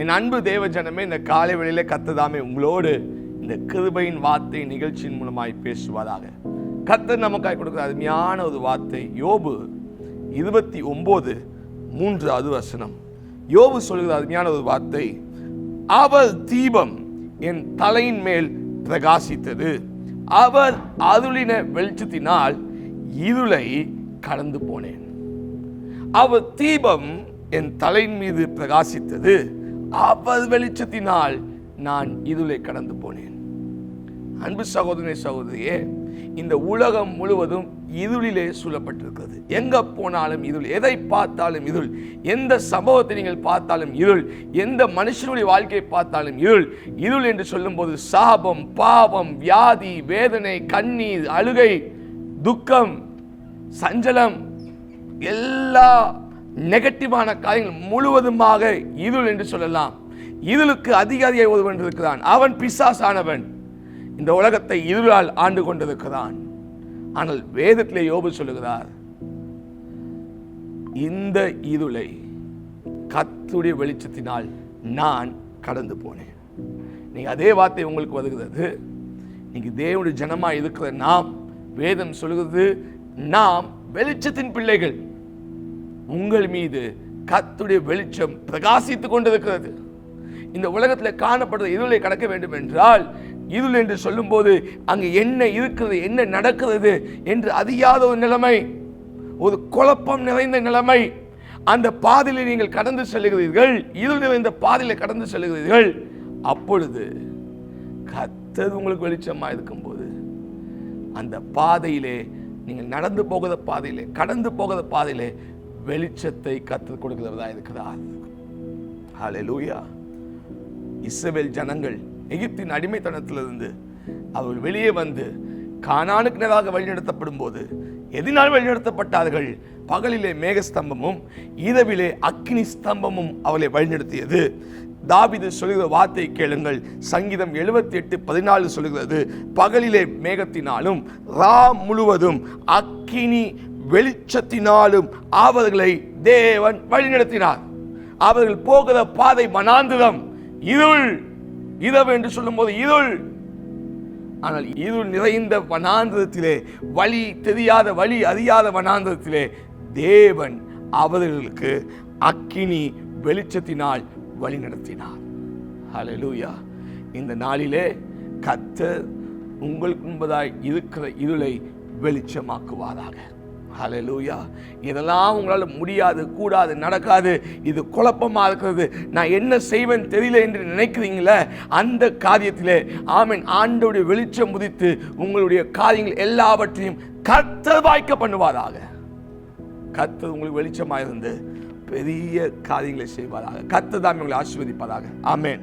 என் அன்பு தேவ ஜனமே இந்த காலை வெளியில கத்ததாமே உங்களோடு இந்த கிருபையின் வார்த்தை நிகழ்ச்சியின் மூலமாய் பேசுவதாக கத்தர் நமக்காய் கொடுக்குற அருமையான ஒரு வார்த்தை யோபு இருபத்தி ஒன்பது மூன்றாவது வசனம். யோபு சொல்கிற அருமையான ஒரு வார்த்தை அவர் தீபம் என் தலையின் மேல் பிரகாசித்தது. அவர் அருளின வெளிச்சத்தினால் இருளை கடந்து போனேன். அவர் தீபம் என் தலையின் மீது பிரகாசித்தது. அவர் வெளிச்சத்தினால் நான் இருளை கடந்து போனேன். அன்பு சகோதரனை சகோதரியே இந்த உலகம் முழுவதும் இருளிலே சூழப்பட்டிருக்கிறது. எங்க போனாலும் இருள் எதை பார்த்தாலும் இருள் எந்த சம்பவத்தை நீங்கள் பார்த்தாலும் இருள் எந்த மனுஷனுடைய வாழ்க்கையை பார்த்தாலும் இருள் இருள் என்று சொல்லும்போது சாபம் பாவம் வியாதி வேதனை கண்ணீர் அழுகை துக்கம் சஞ்சலம் எல்லா நெகட்டிவான காரியங்கள் முழுவதுமாக இருள் என்று சொல்லலாம். இருளுக்கு அதிகாரியை ஒருவன் இருக்கிறான் அவன் பிசாசானவன். இந்த உலகத்தை இருளால் ஆண்டு கொண்டிருக்கிறான். ஆனால் வேதத்திலே யோபு சொல்லுகிறார் இந்த இருளை கத்துடைய வெளிச்சத்தினால் நான் கடந்து போனேன். நீங்க அதே வார்த்தை உங்களுக்கு வருகிறது. நீங்க தேவனுடைய ஜனமா இருக்கிற நாம் வேதம் சொல்லுகிறது நாம் வெளிச்சத்தின் பிள்ளைகள். உங்கள் மீது கத்துடைய வெளிச்சம் பிரகாசித்துக் கொண்டிருக்கிறது. இந்த உலகத்தில் காணப்படுற இருளை கடக்க வேண்டும் என்றால் இருள் என்று சொல்லும்போது அங்கு என்ன இருக்கிறது என்ன நடக்கிறது என்று அறியாத ஒரு நிலைமை ஒரு குழப்பம் நிறைந்த நிலைமை. அந்த பாதையில் நீங்கள் கடந்து செல்கிறீர்கள் இருள் நிறைந்த பாதையில் கடந்து செல்கிறீர்கள் அப்பொழுது கத்தது உங்களுக்கு வெளிச்சமாக இருக்கும்போது அந்த பாதையிலே நீங்கள் நடந்து போகிற பாதையிலே கடந்து போகிற பாதையிலே வெளிச்சத்தை கற்றுக் கொடுக்கிறதா இருக்கிறார். ஹalleluya இஸ்ரவேல் ஜனங்கள் எகிப்தின் அடிமைத்தனத்திலிருந்து அவர்கள் வெளியே வந்து கானானுக்கு நேராக வழிநடத்தப்படும் போது எதினால் வழிநடத்தப்பட்டார்கள்? பகலிலே மேகஸ்தம்பமும் இரவிலே அக்னி ஸ்தம்பமும் அவளை வழிநடத்தியது. தாவிது சொல்கிற வார்த்தை கேளுங்கள். சங்கீதம் எழுபத்தி எட்டு பதினாலு சொல்கிறது பகலிலே மேகத்தினாலும் ரா முழுவதும் அக்கினி வெளிச்சத்தினாலும் அவர்களை தேவன் வழிநடத்தினார். அவர்கள் போகிற பாதை மனாந்திரம் இருள் இரவு என்று சொல்லும்போது இருள். ஆனால் இருள் நிறைந்த வனாந்திரத்திலே வழி தெரியாத வழி அறியாத வனாந்திரத்திலே தேவன் அவர்களுக்கு அக்கினி வெளிச்சத்தினால் வழி நடத்தினார் ஹalleluya இந்த நாளிலே கத்தர் உங்களுக்கு முன்பதாய் இருக்கிற இருளை வெளிச்சமாக்குவாராக. ஹalleluya. இதெல்லாம் உங்களால் முடியாது கூடாது நடக்காது. இது குழப்பமாக இருக்கிறது. நான் என்ன செய்வேன் தெரியல என்று நினைக்கிறீங்களே அந்த காரியத்திலே ஆமீன் ஆண்டோடைய வெளிச்சம் உதித்து உங்களுடைய காரியங்கள் எல்லாவற்றையும் கர்த்தர் வாய்க்க பண்ணுவாராக. கர்த்தர் உங்களுக்கு வெளிச்சமாக இருந்து பெரிய காரியங்களை செய்வாராக. கர்த்தர் தான் உங்களை ஆசீர்வதிப்பாராக. ஆமேன்.